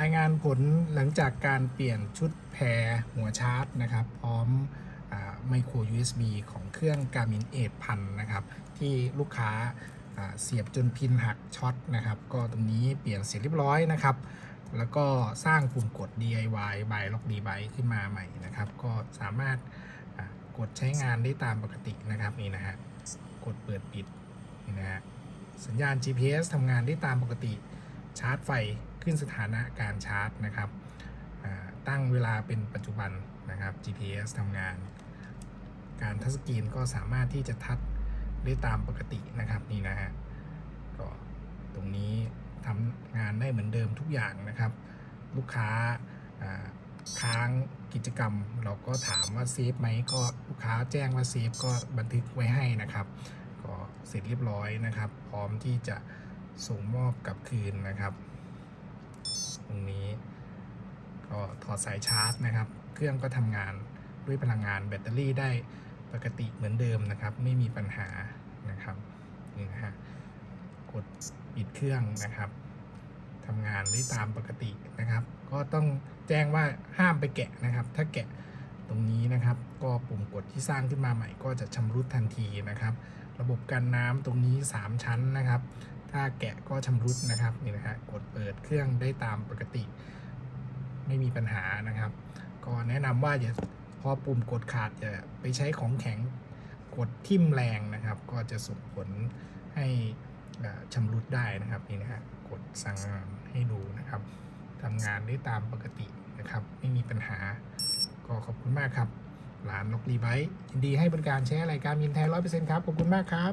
รายงานผลหลังจากการเปลี่ยนชุดแพรหัวชาร์จนะครับ พร้อมไมโคร USB ของเครื่อง Garmin 8000 นะครับ ที่ลูกค้าเสียบจนพินหักช็อตนะครับ ก็ตรงนี้เปลี่ยนเสร็จเรียบร้อยนะครับ แล้วก็สร้างปุ่มกด DIY by Lock d b y ขึ้นมาใหม่นะครับ ก็สามารถกดใช้งานได้ตามปกตินะครับนี่นะฮะกดเปิดปิดนี่นะฮะสัญญาณ GPS ทำงานได้ตามปกติชาร์จไฟ ขึ้นสถานะการชาร์จนะครับตั้งเวลาเป็นปัจจุบันนะครับ GPS ทำงาน การทัชสกรีนก็สามารถที่จะทัชได้ตามปกตินะครับนี่นะฮะก็ตรงนี้ทำงานได้เหมือนเดิมทุกอย่างนะครับ ลูกค้าค้างกิจกรรม เราก็ถามว่าเซฟไหมก็ลูกค้าแจ้งว่าเซฟก็บันทึกไว้ให้นะครับ ก็เสร็จเรียบร้อยนะครับ พร้อมที่จะส่งมอบกลับคืนนะครับ รงนี้ ก็ถอดสายชาร์จนะครับ เครื่องก็ทำงานด้วยพลังงานแบตเตอรี่ได้ปกติเหมือนเดิมนะครับ ไม่มีปัญหานะครับนี่นะฮะกดปิดเครื่องนะครับทำงานได้ตามปกตินะครับ ก็ต้องแจ้งว่าห้ามไปแกะนะครับ ถ้าแกะตรงนี้นะครับ ก็ปุ่มกดที่สร้างขึ้นมาใหม่ก็จะชำรุดทันทีนะครับ ระบบกันน้ำตรงนี้ 3 ชั้นนะครับ ถ้าแกะก็ชำรุดนะครับนี่นะฮะกดเปิดเครื่องได้ตามปกติ ไม่มีปัญหานะครับ ก็แนะนำว่าอย่าพอปุ่มกดขาดอย่าไปใช้ของแข็งกดทิ่มแรงนะครับ ก็จะส่งผลให้ชำรุดได้นะครับนี่นะฮะกดสั่งให้ดูนะครับทำงานได้ตามปกตินะครับ ไม่มีปัญหาก็ขอบคุณมากครับร้านนกรีไบท์ยินดีให้บริการใช้รายการมินแท้ร้อยเปอร์เซ็นต์ครับ ขอบคุณมากครับ